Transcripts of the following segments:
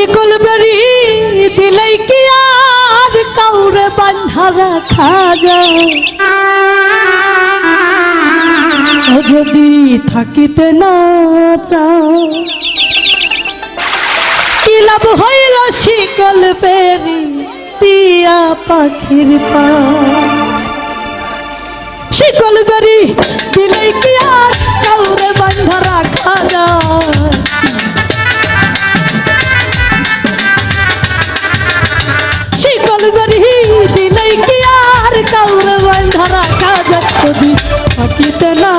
শিকল বেরি দিলেই কি আর কাউরে বান্ধা রাখা যায়? যদি থাকিতে না চাও, কি লাভ হইল শিকল বেরি দিয়া পাখির পা? শিকল বেরি দিলেই কি আর যদি থাকিতে না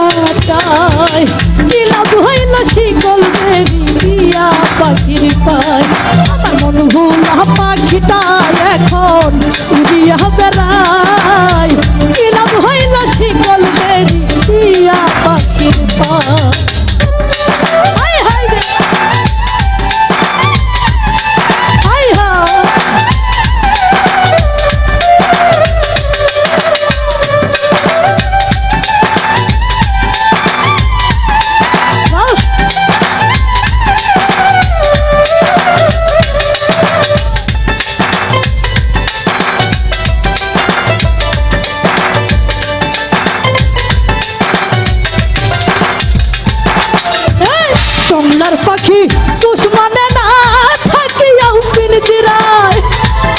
কি লাভ হইল শিকল দিয়া পাখির পায়। আমার মন পাখিটা এখন বেড়ায়। চমলার পাখি দুশ্মনে না থাকিয়াও পিনজিরায়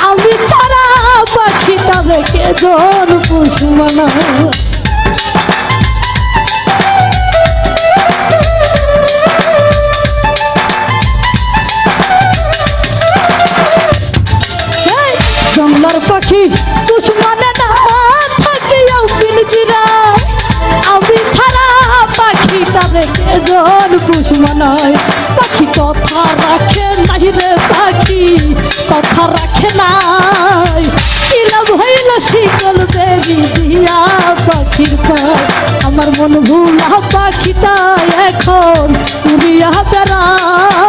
আমি ছাড়া পাখিটা রেখে জন দুশ্মনা জঙ্গলার পাখি দুশ্মনে না থাকিয়াও পিনজিরায় আমি ছাড়া পাখিটা রেখে জন দুশ্মনায় পাখি কথা রাখে নাই রে পাখি, কথা রাখে নাই। কি লাভ হইল শিকল দেবী দিয়া পাখির পায় আমার মন ভুলা পাখিটা এখন উড়িয়া বেড়ায়।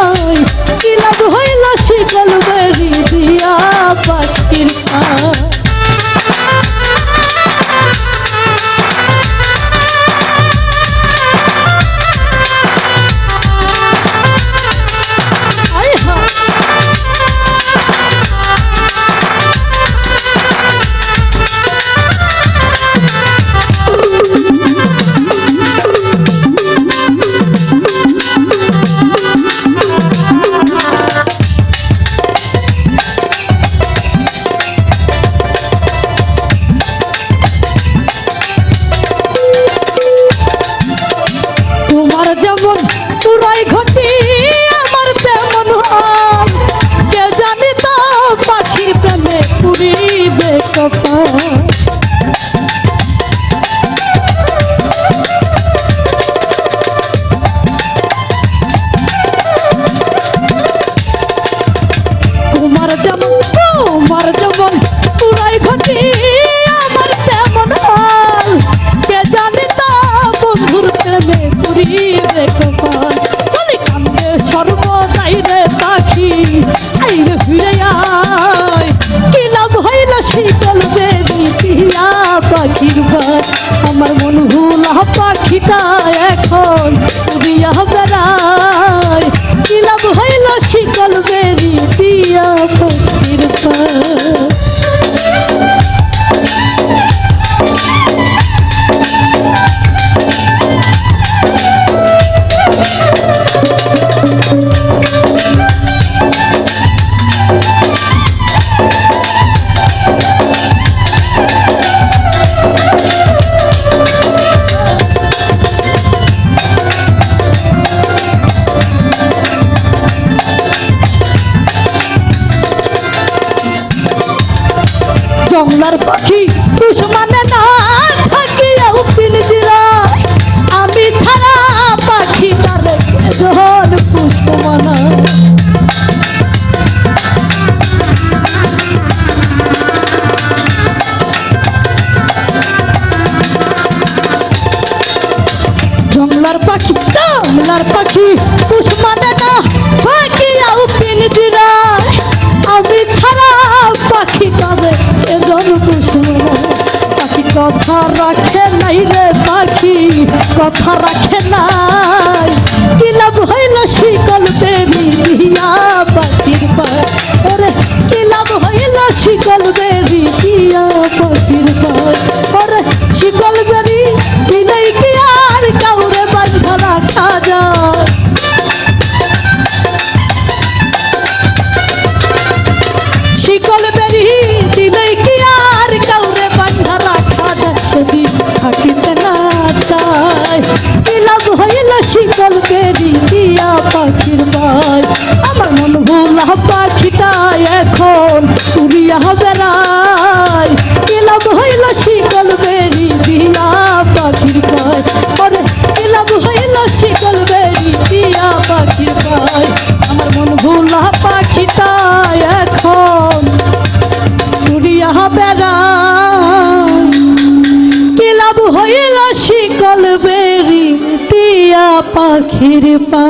শীতল জংলার পাখি। দুশ্মনে না থাকিয়াও পিনজিরা আমি ছাড়া পাখি তার জন পুষ্পমানা রাখে নাই রে পাখি, কথা রাখে নাই। কি লাভ হইল শিকল বেরি দিয়া পাখির পর কি লাভ হইল শিকল বেরি চলকে দিয়া পাখির ভাই আমার মন ভোলা পাখিটা এখন উড়িয়া বেড়ায়। কিলাব হইল শিকল বেরি দিয়া পাখির ভাই ওরে কিলাব হইল শিকল বেরি দিয়া পাখির ভাই আমার মন ভোলা পাখিটা এখন উড়িয়া বেড়ায়। পাখির পা